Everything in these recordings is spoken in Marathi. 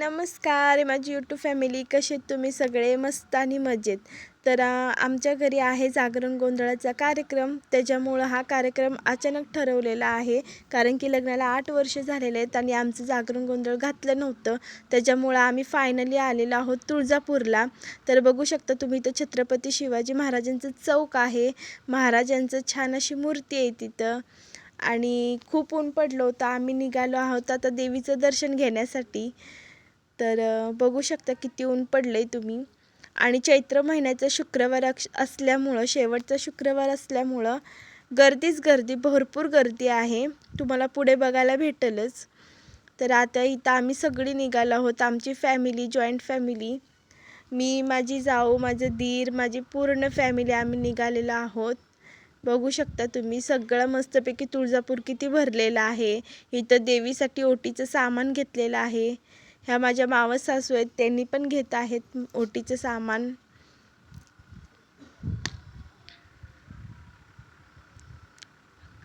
नमस्कार माझी यूट्यूब फॅमिली कसे आहेत तुम्ही? सगळे मस्त आणि मजेत. तर आमच्या घरी आहे जागरण गोंधळाचा कार्यक्रम. त्याच्यामुळं हा कार्यक्रम अचानक ठरवलेला आहे. कारण की लग्नाला आठ वर्ष झालेले आहेत आणि आमचं जागरण गोंधळ घातलं नव्हतं. त्याच्यामुळं आम्ही फायनली आलेलो आहोत तुळजापूरला. तर बघू शकता तुम्ही तर छत्रपती शिवाजी महाराजांचं चौक आहे. महाराजांचं छान अशी मूर्ती आहे तिथं. आणि खूप ऊन पडलं होतं. आम्ही निघालो आहोत आता देवीचं दर्शन घेण्यासाठी. तर बघू शकता किती ऊन पडलं आहे तुम्ही. आणि चैत्र महिन्याचा शुक्रवार अक्ष असल्यामुळं शेवटचा शुक्रवार असल्यामुळं गर्दीच गर्दी भरपूर गर्दी आहे. तुम्हाला पुढे बघायला भेटेलच. तर आता इथं आम्ही सगळी निघालो आहोत आमची फॅमिली जॉईंट फॅमिली. मी माझी जाऊ माझं दीर माझी पूर्ण फॅमिली आम्ही निघालेलो आहोत. बघू शकता तुम्ही सगळं मस्तपैकी तुळजापूर किती भरलेलं आहे. इथं देवीसाठी ओटीचं सामान घेतलेलं आहे. ह्या माझ्या मावस सासू आहेत त्यांनी पण घेत आहेत ओटीचं सामान.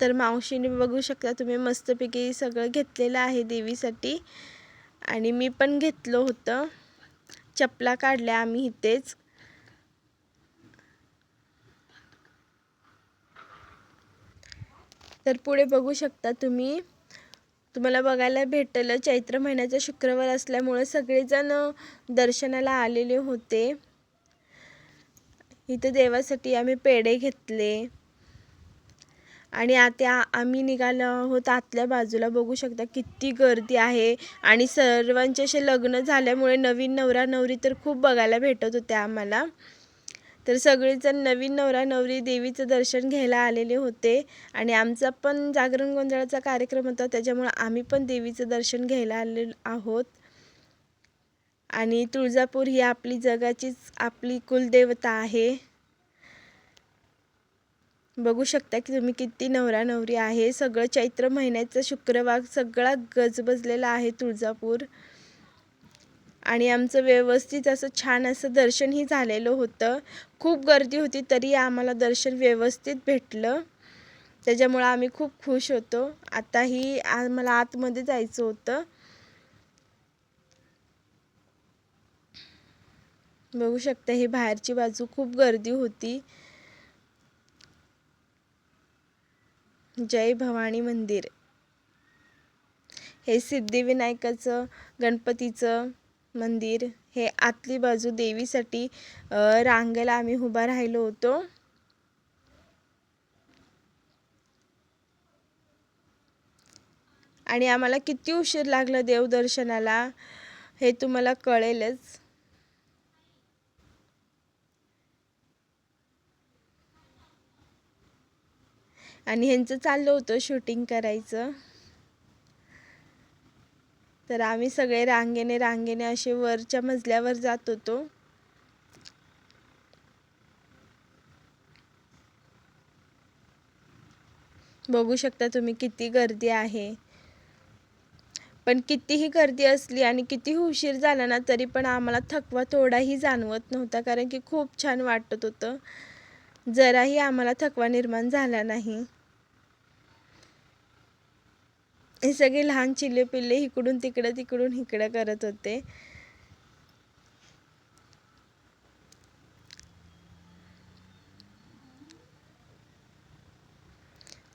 तर मावशीने बघू शकता तुम्ही मस्तपैकी सगळं घेतलेलं आहे देवीसाठी. आणि मी पण घेतलं होतं. चपला काढल्या आम्ही इथेच. तर पुढे बघू शकता तुम्ही. तुम्हाला बघायला भेटलं चैत्र महिन्याचा शुक्रवार असल्यामुळे सगळेजण दर्शनाला आलेले होते. इथे देवासाठी आम्ही पेढे घेतले. आणि आता आम्ही निघालो आहोत आतल्या बाजूला. बघू शकता किती गर्दी आहे. आणि सर्वांचे असे लग्न झाल्यामुळे नवीन नवरा नवरी तर खूप बघायला भेटत होते आम्हाला. तर सगळेजण नवीन नवरा नवरी देवीचं दर्शन घ्यायला आलेले होते. आणि आमचा पण जागरण गोंधळाचा कार्यक्रम होता. त्याच्यामुळं आम्ही पण देवीचं दर्शन घ्यायला आले आहोत. आणि तुळजापूर ही आपली जगाचीच आपली कुलदेवता आहे. बघू शकता की तुम्ही किती नवरा नवरी आहे. सगळं चैत्र महिन्याचा शुक्रवार सगळा गजबजलेला आहे तुळजापूर. आणि आमचं व्यवस्थित असं छान असं दर्शनही झालेलं होतं. खूप गर्दी होती तरी आम्हाला दर्शन व्यवस्थित भेटलं. त्याच्यामुळं आम्ही खूप खुश होतो. आताही आम्हाला आतमध्ये जायचं होतं. बघू शकता ही बाहेरची बाजू खूप गर्दी होती. जय भवानी मंदिर. हे सिद्धिविनायकाचं गणपतीचं मंदिर. हे आतली बाजू देवीसाठी रांगेला आम्ही उभा राहिलो होतो. आणि आम्हाला किती उशीर लागला देवदर्शनाला हे तुम्हाला कळेलच. आणि ह्यांचं चाललं होतं शूटिंग करायचं. तर आम्ही सगळे रांगेने रांगेने असे वरच्या मजल्यावर जात होतो. बघू शकता तुम्ही किती गर्दी आहे. पण कितीही गर्दी असली आणि कितीही उशीर झाला ना तरी पण आम्हाला थकवा थोडाही जाणवत नव्हता कारण की खूप छान वाटत होतं. जराही आम्हाला थकवा निर्माण झाला नाही. हे सगळे लहान चिल्ले पिल्ले इकडून तिकडं तिकडून इकडं करत होते.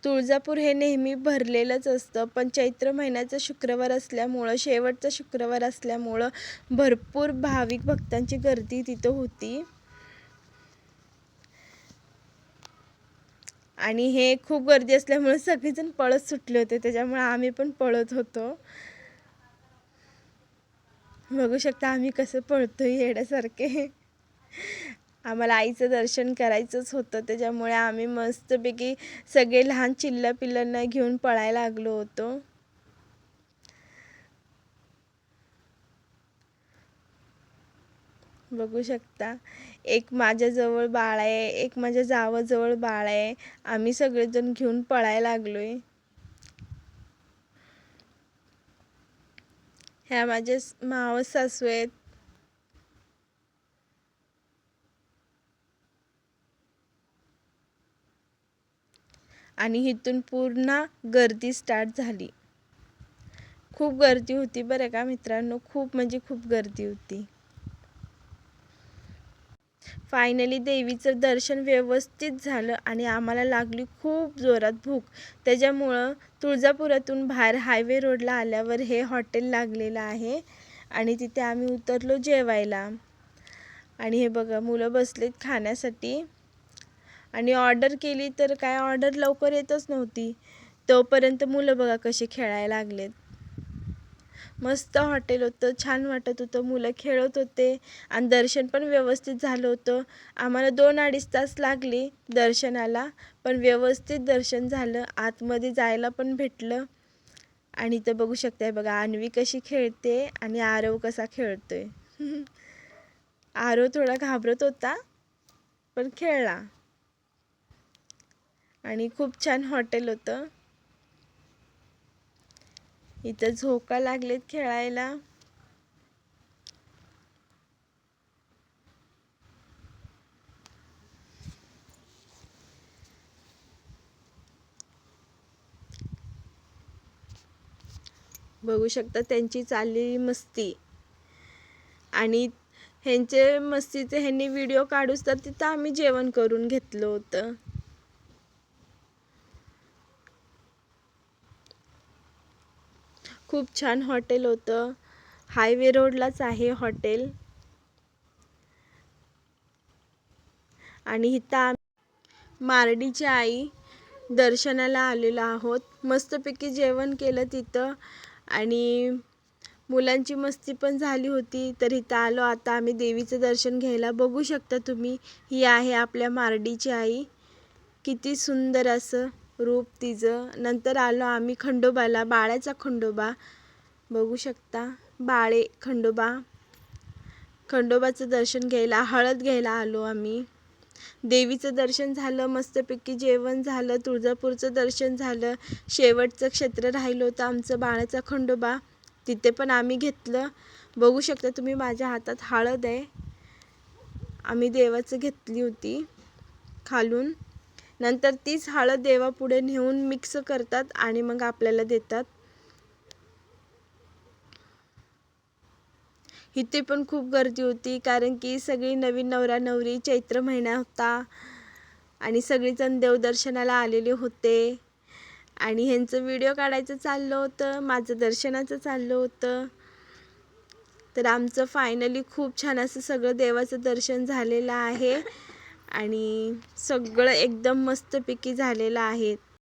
तुळजापूर हे नेहमी भरलेलंच असतं पण चैत्र महिन्याचा शुक्रवार असल्यामुळं शेवटचा शुक्रवार असल्यामुळं भरपूर भाविक भक्तांची गर्दी तिथं होती. आणि हे खूप गर्दी असल्यामुळे सगळेजण पळत सुटले होते त्याच्यामुळे आम्ही पण पळत होतो. बघू शकता आम्ही कसं पळतो येण्यासारखे आम्हाला आईचं दर्शन करायचंच होतं त्याच्यामुळे आम्ही मस्तपैकी सगळे लहान चिल्ला पिल्लांना घेऊन पळायला लागलो होतो. बघू शकता. एक माझ्याजवळ बाळ आहे एक माझ्या जावाजवळ बाळ आहे. आम्ही सगळेजण घेऊन पळायला लागलोय. ह्या माझ्या माव मावस सासू आहेत. आणि इथून पूर्ण गर्दी स्टार्ट झाली. खूप गर्दी होती बरं का मित्रांनो? खूप म्हणजे खूप गर्दी होती. फायनली देवीचं दर्शन व्यवस्थित झालं आणि आम्हाला लागली खूप जोरात भूक. त्याच्यामुळं तुळजापुरातून बाहेर हायवे रोडला आल्यावर हे हॉटेल लागलेलं आहे आणि तिथे आम्ही उतरलो जेवायला. आणि हे बघा मुलं बसलेत खाण्यासाठी. आणि ऑर्डर केली तर काय ऑर्डर लवकर येतच नव्हती. तोपर्यंत मुलं बघा कसे खेळायला लागलेत. मस्त हॉटेल होतं छान वाटत होतं. मुलं खेळत होते आणि दर्शन पण व्यवस्थित झालं होतं. आम्हाला दोन अडीच तास लागली दर्शनाला पण व्यवस्थित दर्शन झालं. आतमध्ये जायला पण भेटलं. आणि इथं बघू शकताय बघा अन्वी कशी खेळते आणि आरव कसा खेळतोय. आरव थोडा घाबरत होता पण खेळला. आणि खूप छान हॉटेल होतं. इथं झोका लागलेत खेळायला. बघू शकता त्यांची चाललेली मस्ती. आणि ह्यांचे मस्तीचे ह्यांनी व्हिडिओ काढूच तर तिथं आम्ही जेवण करून घेतलं होतं. खूप छान हॉटेल होतं. हायवे रोडलाच आहे हॉटेल. आणि इथं आम्ही मारडीची आई दर्शनाला आलेलो आहोत. मस्तपैकी जेवण केलं तिथं. आणि मुलांची मस्ती पण झाली होती. तर इथं आलो. आता आम्ही देवीचं दर्शन घ्यायला बघू शकता तुम्ही. ही आहे आपल्या मारडीची आई. किती सुंदर असं. रूप तिचं. नंतर आलो आम्ही खंडोबाला बाळ्याचा खंडोबा. बघू शकता बाळे खंडोबा. खंडोबाचं दर्शन घ्यायला हळद घ्यायला आलो आम्ही. देवीचं दर्शन झालं मस्तपैकी जेवण झालं तुळजापूरचं दर्शन झालं. शेवटचं क्षेत्र राहिलं होतं आमचं बाळाचा खंडोबा. तिथे पण आम्ही घेतलं. बघू शकता तुम्ही माझ्या हातात हळद आहे. आम्ही देवाचं घेतली होती खालून. नंतर तीच हळद देवापुढे नेऊन मिक्स करतात आणि मग आपल्याला देतात. इथे पण खूप गर्दी होती कारण की सगळी नवीन नवरा नवरी चैत्र महिना होता आणि सगळीजण देवदर्शनाला आलेले होते. आणि ह्यांचं व्हिडिओ काढायचं चाललं होतं माझं दर्शनाचं चाललं होतं. तर आमचं फायनली खूप छान असं सगळं देवाचं दर्शन झालेलं आहे. आणि सगळं एकदम मस्तपैकी झालेलं आहे.